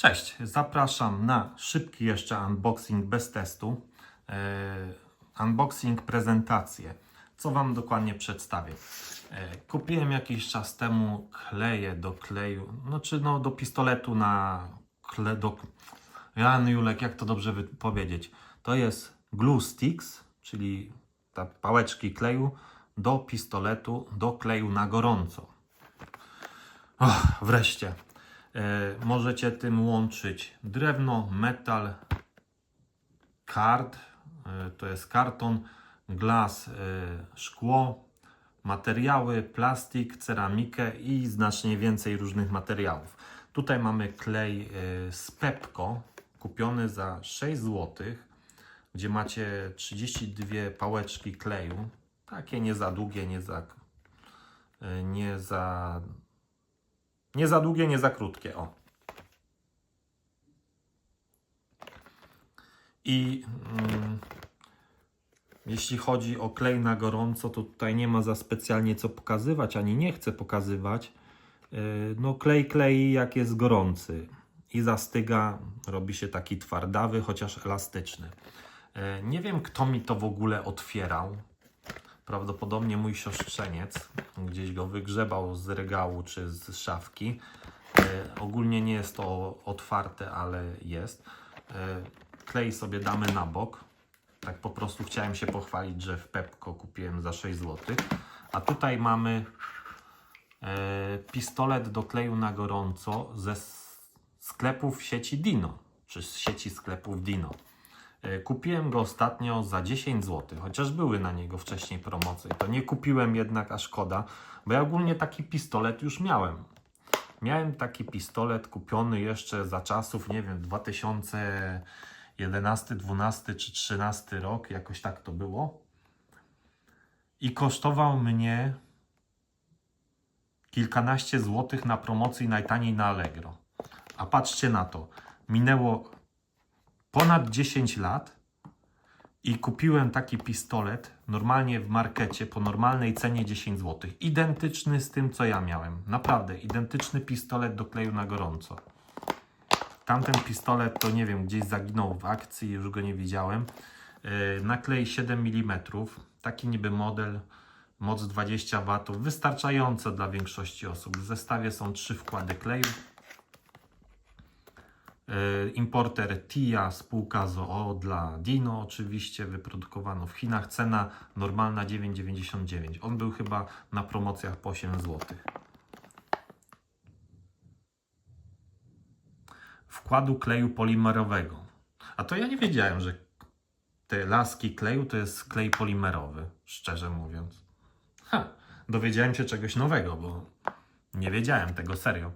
Cześć, zapraszam na szybki jeszcze unboxing bez testu. E, unboxing prezentację. Co Wam dokładnie przedstawię? E, kupiłem jakiś czas temu kleje do kleju, znaczy no do pistoletu na kle, do... Jan Julek, jak to dobrze powiedzieć? To jest glue sticks, czyli ta pałeczki kleju do pistoletu, do kleju na gorąco. Och, wreszcie. E, możecie tym łączyć drewno, metal, kart, e, to jest karton, glas, e, szkło, materiały, plastik, ceramikę i znacznie więcej różnych materiałów. Tutaj mamy klej z Pepko, kupiony za 6 zł, gdzie macie 32 pałeczki kleju. Takie nie za długie, nie za, nie za nie za długie, nie za krótkie. O. I mm, jeśli chodzi o klej na gorąco, to tutaj nie ma za specjalnie co pokazywać, ani nie chcę pokazywać. Yy, No klej klei jak jest gorący i zastyga, robi się taki twardawy, chociaż elastyczny. Yy, Nie wiem kto mi to w ogóle otwierał. Prawdopodobnie mój siostrzeniec gdzieś go wygrzebał z regału czy z szafki. E, ogólnie nie jest to otwarte, ale jest. E, klej sobie damy na bok. Tak po prostu chciałem się pochwalić, że w Pepko kupiłem za 6 zł. A tutaj mamy e, pistolet do kleju na gorąco ze sklepów sieci Dino, czy z sieci sklepów Dino. E, Kupiłem go ostatnio za 10 zł, chociaż były na niego wcześniej promocje. To nie kupiłem jednak, a szkoda, bo ja ogólnie taki pistolet już miałem. Miałem taki pistolet kupiony jeszcze za czasów, nie wiem, 2011, 12 czy 13 rok, jakoś tak to było. I kosztował mnie kilkanaście złotych na promocji najtaniej na Allegro. A patrzcie na to, minęło ponad 10 lat i kupiłem taki pistolet normalnie w markecie po normalnej cenie 10 zł. Identyczny z tym, co ja miałem. Naprawdę, identyczny pistolet do kleju na gorąco. Tamten pistolet to nie wiem, gdzieś zaginął w akcji, już go nie widziałem. Yy, naklej 7 mm, taki niby model, moc 20 W, wystarczająco dla większości osób. W zestawie są trzy wkłady kleju. E, Importer TIA, spółka ZOO dla Dino, oczywiście wyprodukowano w Chinach. Cena normalna 9,99. On był chyba na promocjach po 8 zł. Wkładu kleju polimerowego. A to ja nie wiedziałem, że te laski kleju to jest klej polimerowy, szczerze mówiąc. Ha, dowiedziałem się czegoś nowego, bo nie wiedziałem tego serio.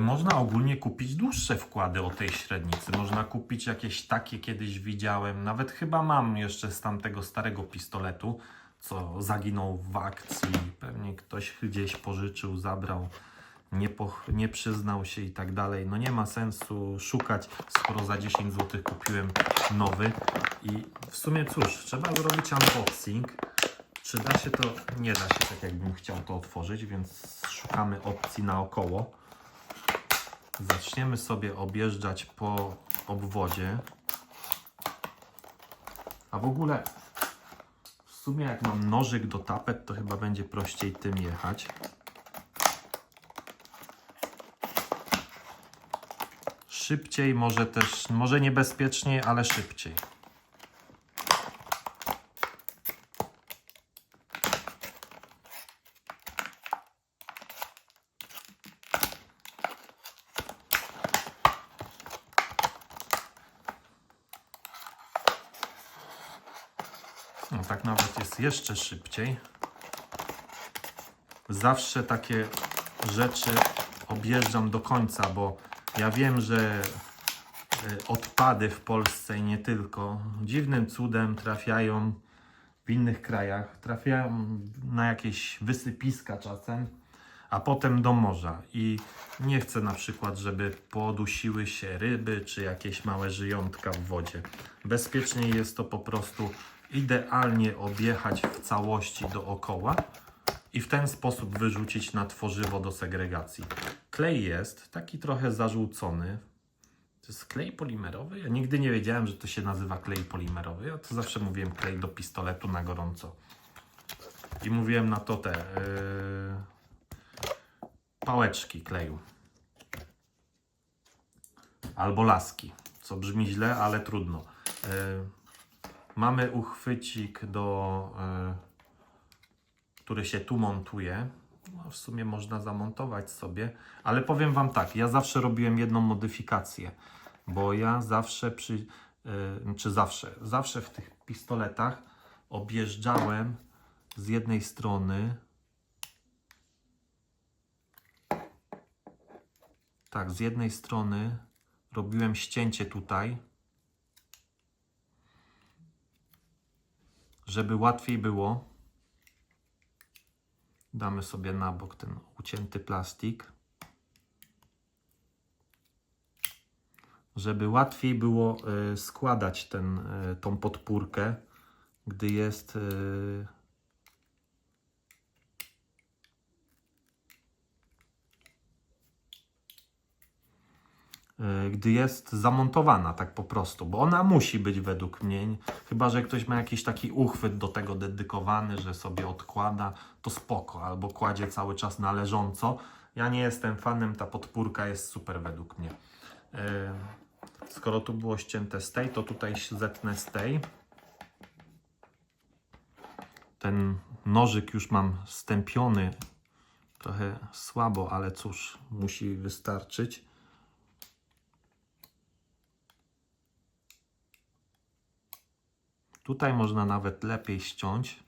Można ogólnie kupić dłuższe wkłady o tej średnicy. Można kupić jakieś takie kiedyś widziałem. Nawet chyba mam jeszcze z tamtego starego pistoletu, co zaginął w akcji. Pewnie ktoś gdzieś pożyczył, zabrał, nie, nie przyznał się i tak dalej. No nie ma sensu szukać, skoro za 10 zł kupiłem nowy. I w sumie cóż, trzeba zrobić unboxing. Czy da się to? Nie da się tak, jakbym chciał to otworzyć, więc szukamy opcji naokoło. Zaczniemy sobie objeżdżać po obwodzie. A w ogóle, w sumie jak mam nożyk do tapet, to chyba będzie prościej tym jechać. Szybciej, może też, może niebezpieczniej, ale szybciej. Tak nawet jest jeszcze szybciej. Zawsze takie rzeczy objeżdżam do końca, bo ja wiem, że y, odpady w Polsce i nie tylko dziwnym cudem trafiają w innych krajach, trafiają na jakieś wysypiska czasem, a potem do morza. I nie chcę na przykład, żeby podusiły się ryby czy jakieś małe żyjątka w wodzie. Bezpieczniej jest to po prostu idealnie objechać w całości dookoła i w ten sposób wyrzucić na tworzywo do segregacji. Klej jest taki trochę zażółcony. To jest klej polimerowy? Ja nigdy nie wiedziałem, że to się nazywa klej polimerowy. Ja to zawsze mówiłem klej do pistoletu na gorąco. I mówiłem na to te yy, pałeczki kleju. Albo laski, co brzmi źle, ale trudno. Yy, mamy uchwycik do yy, który się tu montuje. No, w sumie można zamontować sobie, ale powiem Wam tak, ja zawsze robiłem jedną modyfikację, bo ja zawsze przy, yy, czy zawsze, zawsze w tych pistoletach objeżdżałem z jednej strony tak, z jednej strony robiłem ścięcie tutaj, żeby łatwiej było Damy sobie na bok ten ucięty plastik. Żeby łatwiej było y, składać ten, y, tą podpórkę, gdy jest gdy jest zamontowana tak po prostu, bo ona musi być według mnie, chyba że ktoś ma jakiś taki uchwyt do tego dedykowany, że sobie odkłada, to spoko, albo kładzie cały czas na leżąco. Ja nie jestem fanem, ta podpórka jest super według mnie. Yy, skoro tu było ścięte z tej, to tutaj zetnę z tej. Ten nożyk już mam stępiony, trochę słabo, ale cóż, musi wystarczyć. Tutaj można nawet lepiej ściąć.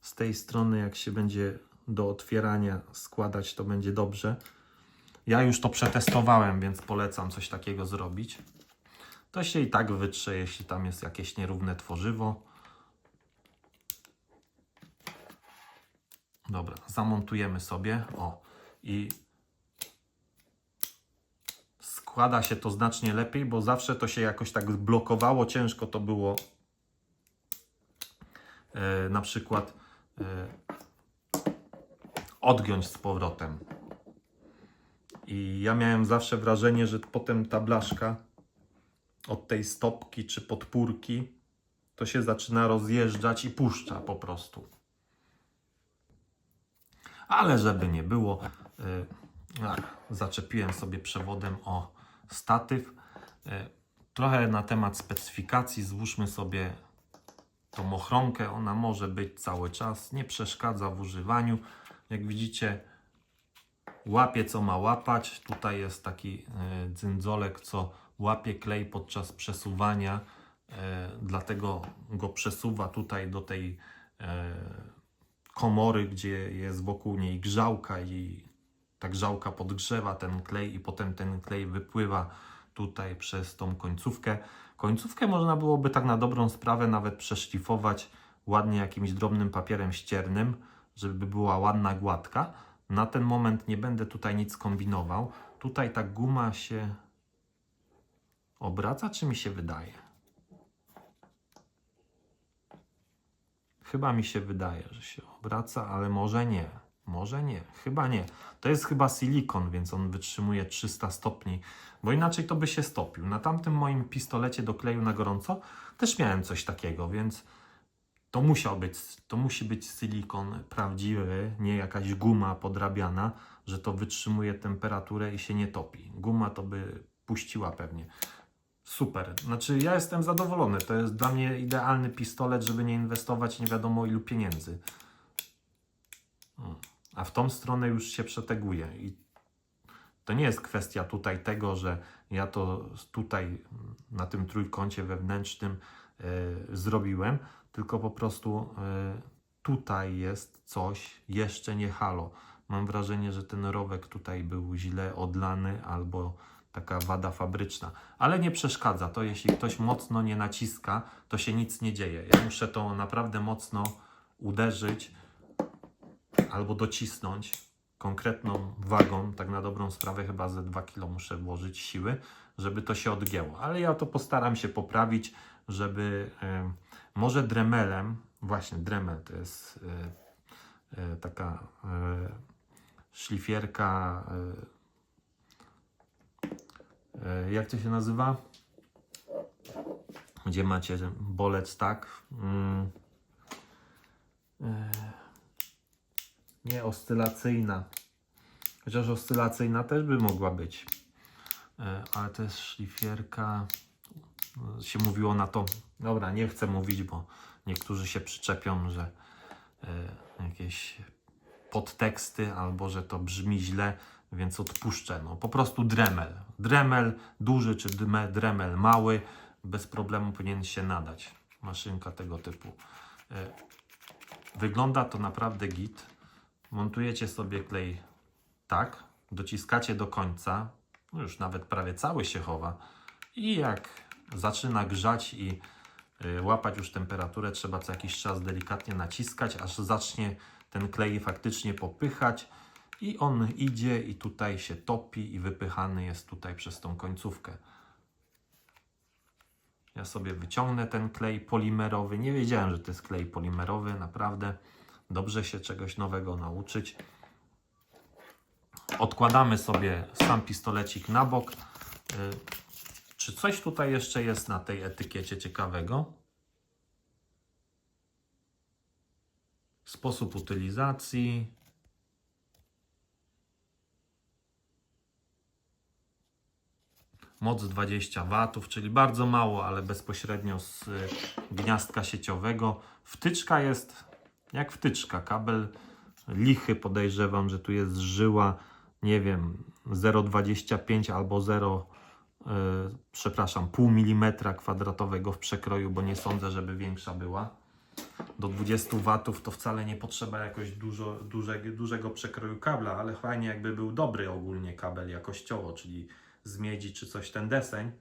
Z tej strony, jak się będzie do otwierania składać, to będzie dobrze. Ja już to przetestowałem, więc polecam coś takiego zrobić. To się i tak wytrze, jeśli tam jest jakieś nierówne tworzywo. Dobra, zamontujemy sobie. O, i składa się to znacznie lepiej, bo zawsze to się jakoś tak blokowało, ciężko to było na przykład e, odgiąć z powrotem. I ja miałem zawsze wrażenie, że potem ta blaszka od tej stopki czy podpórki to się zaczyna rozjeżdżać i puszcza po prostu. Ale żeby nie było, yy, ach, zaczepiłem sobie przewodem o statyw. Trochę na temat specyfikacji złóżmy sobie tą ochronkę. Ona może być cały czas, nie przeszkadza w używaniu. Jak widzicie, łapie co ma łapać. Tutaj jest taki e, dzyndzolek, co łapie klej podczas przesuwania, e, dlatego go przesuwa tutaj do tej e, komory, gdzie jest wokół niej grzałka i ta grzałka podgrzewa ten klej i potem ten klej wypływa tutaj przez tą końcówkę. Końcówkę można byłoby tak na dobrą sprawę nawet przeszlifować ładnie jakimś drobnym papierem ściernym, żeby była ładna, gładka. Na ten moment nie będę tutaj nic kombinował. Tutaj ta guma się obraca, czy mi się wydaje? Chyba mi się wydaje, że się obraca, ale może nie. Może nie, chyba nie. To jest chyba silikon, więc on wytrzymuje 300 stopni, bo inaczej to by się stopił. Na tamtym moim pistolecie do kleju na gorąco też miałem coś takiego, więc to musiał być, to musi być silikon prawdziwy, nie jakaś guma podrabiana, że to wytrzymuje temperaturę i się nie topi. Guma to by puściła pewnie. Super. Znaczy, ja jestem zadowolony. To jest dla mnie idealny pistolet, żeby nie inwestować nie wiadomo ilu pieniędzy. A w tą stronę już się przeteguje. I to nie jest kwestia tutaj tego, że ja to tutaj na tym trójkącie wewnętrznym y, zrobiłem, tylko po prostu y, tutaj jest coś jeszcze nie halo. Mam wrażenie, że ten rowek tutaj był źle odlany albo taka wada fabryczna, ale nie przeszkadza to, jeśli ktoś mocno nie naciska, to się nic nie dzieje. Ja muszę to naprawdę mocno uderzyć albo docisnąć konkretną wagą, tak na dobrą sprawę chyba ze 2 kg muszę włożyć siły, żeby to się odgięło. Ale ja to postaram się poprawić, żeby Może dremelem, właśnie dremel to jest y, y, taka y, szlifierka, y, y, jak to się nazywa? Gdzie macie bolec, tak? Mm. Y, nie oscylacyjna. Chociaż oscylacyjna też by mogła być. E, Ale to jest szlifierka. e, Się mówiło na to. Dobra, nie chcę mówić, bo niektórzy się przyczepią, że e, jakieś podteksty albo że to brzmi źle, więc odpuszczę. No, po prostu dremel. Dremel duży czy dremel mały bez problemu powinien się nadać. Maszynka tego typu. Wygląda to naprawdę git. Montujecie sobie klej tak, dociskacie do końca, no już nawet prawie cały się chowa i jak zaczyna grzać i y, łapać już temperaturę, trzeba co jakiś czas delikatnie naciskać, aż zacznie ten klej faktycznie popychać i on idzie i tutaj się topi i wypychany jest tutaj przez tą końcówkę. Ja sobie wyciągnę ten klej polimerowy. Nie wiedziałem, że to jest klej polimerowy, naprawdę. Dobrze się czegoś nowego nauczyć. Odkładamy sobie sam pistolecik na bok. Y, Czy coś tutaj jeszcze jest na tej etykiecie ciekawego? Sposób utylizacji. Moc 20 W, czyli bardzo mało, ale bezpośrednio z y, gniazdka sieciowego. Wtyczka jest jak wtyczka. Kabel lichy podejrzewam, że tu jest żyła, nie wiem, 0,25 albo 0, y, przepraszam, pół milimetra kwadratowego w przekroju, bo nie sądzę, żeby większa była. Do 20 watów to wcale nie potrzeba jakoś dużo, dużego, przekroju kabla, ale fajnie jakby był dobry ogólnie kabel jakościowo, czyli z miedzi czy coś ten deseń.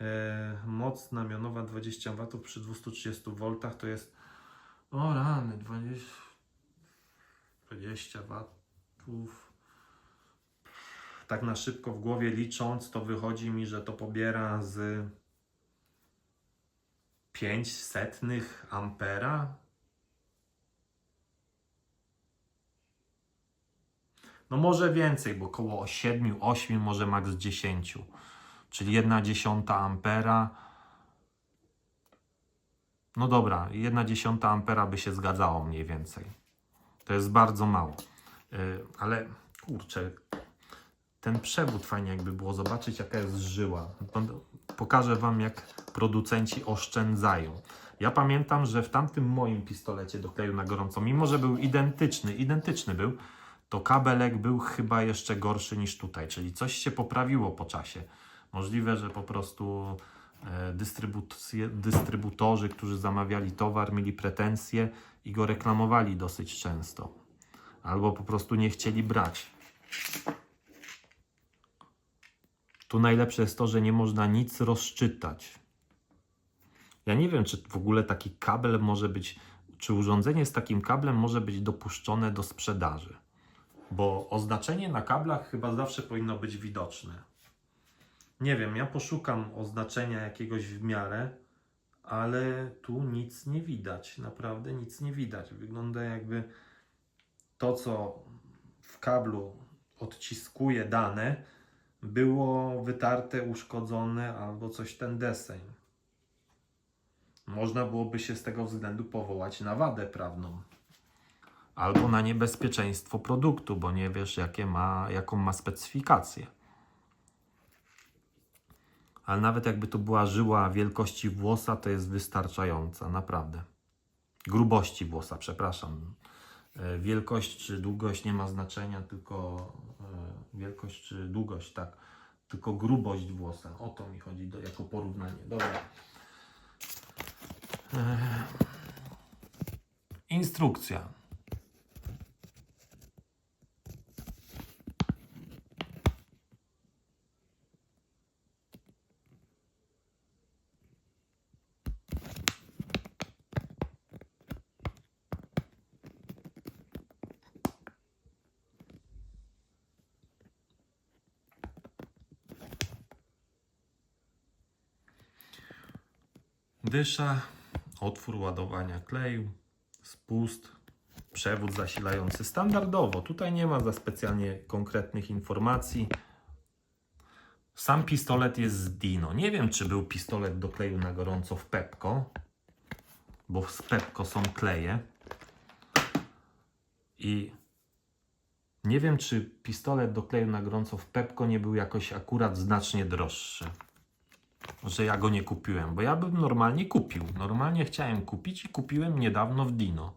E, moc namionowa 20 watów przy 230 V to jest o rany 20, 20 watów. Tak na szybko w głowie licząc, to wychodzi mi, że to pobiera z 5 setnych ampera. No może więcej, bo około 7, 8, może maks 10. Czyli 1 dziesiąta ampera. No dobra, 1 dziesiąta ampera by się zgadzało mniej więcej. To jest bardzo mało. Yy, ale kurczę, ten przewód fajnie jakby było zobaczyć, jaka jest żyła. Pokażę Wam, jak producenci oszczędzają. Ja pamiętam, że w tamtym moim pistolecie do kleju na gorąco, mimo że był identyczny, identyczny był, to kabelek był chyba jeszcze gorszy niż tutaj, czyli coś się poprawiło po czasie. Możliwe, że po prostu e, dystrybutorzy, którzy zamawiali towar, mieli pretensje i go reklamowali dosyć często. Albo po prostu nie chcieli brać. Tu najlepsze jest to, że nie można nic rozczytać. Ja nie wiem, czy w ogóle taki kabel może być, czy urządzenie z takim kablem może być dopuszczone do sprzedaży. Bo oznaczenie na kablach chyba zawsze powinno być widoczne. Nie wiem, ja poszukam oznaczenia jakiegoś w miarę, ale tu nic nie widać. Naprawdę nic nie widać. Wygląda jakby to, co w kablu odciskuje dane, było wytarte, uszkodzone albo coś ten deseń. Można byłoby się z tego względu powołać na wadę prawną. Albo na niebezpieczeństwo produktu, bo nie wiesz, jakie ma, jaką ma specyfikację. Ale nawet jakby to była żyła wielkości włosa, to jest wystarczająca, naprawdę. Grubości włosa, przepraszam. E, Wielkość czy długość nie ma znaczenia, tylko e, wielkość czy długość, tak. Tylko grubość włosa. O to mi chodzi do, jako porównanie. Dobra. E, Instrukcja. Dysza otwór ładowania kleju, spust, przewód zasilający standardowo. Tutaj nie ma za specjalnie konkretnych informacji. Sam pistolet jest z Dino. Nie wiem, czy był pistolet do kleju na gorąco w Pepko, bo z Pepko są kleje. I nie wiem, czy pistolet do kleju na gorąco w Pepko nie był jakoś akurat znacznie droższy. Że ja go nie kupiłem, bo ja bym normalnie kupił. Normalnie chciałem kupić i kupiłem niedawno w Dino.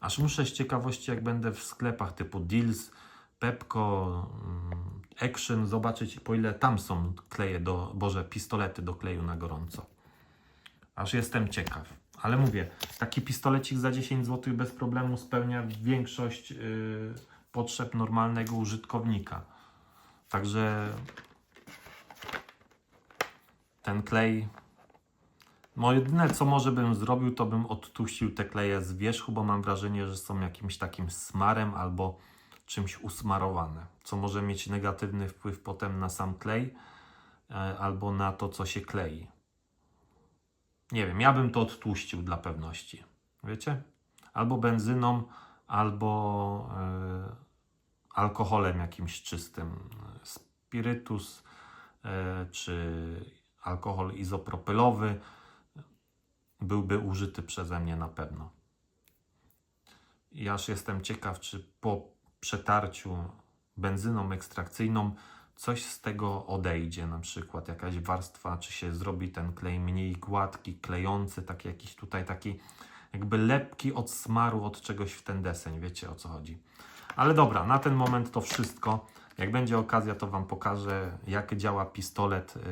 Aż muszę z ciekawości, jak będę w sklepach typu Deals, Pepko, mm, Action, zobaczyć po ile tam są kleje do, boże, pistolety do kleju na gorąco. Aż jestem ciekaw. Ale mówię, taki pistolecik za 10 zł bez problemu spełnia większość yy, potrzeb normalnego użytkownika. Także ten klej. No jedyne co może bym zrobił, to bym odtuścił te kleje z wierzchu, bo mam wrażenie, że są jakimś takim smarem albo czymś usmarowane, co może mieć negatywny wpływ potem na sam klej e, albo na to, co się klei. Nie wiem, ja bym to odtłuścił dla pewności. Wiecie? Albo benzyną, albo e, alkoholem jakimś czystym. Spirytus e, czy alkohol izopropylowy byłby użyty przeze mnie na pewno. I aż jestem ciekaw, czy po przetarciu benzyną ekstrakcyjną coś z tego odejdzie, na przykład jakaś warstwa, czy się zrobi ten klej mniej gładki, klejący, taki jakiś tutaj taki jakby lepki od smaru, od czegoś w ten deseń, wiecie o co chodzi. Ale dobra, na ten moment to wszystko. Jak będzie okazja, to Wam pokażę, jak działa pistolet yy,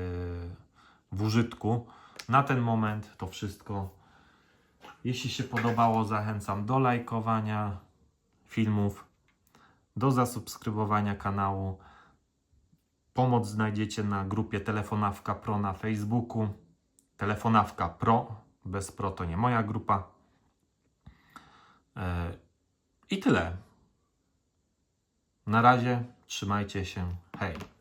w użytku. Na ten moment to wszystko. Jeśli się podobało, zachęcam do lajkowania filmów, do zasubskrybowania kanału. Pomoc znajdziecie na grupie Telefonawka Pro na Facebooku. Telefonawka Pro, bez Pro to nie moja grupa. E, I tyle. Na razie, trzymajcie się. Hej.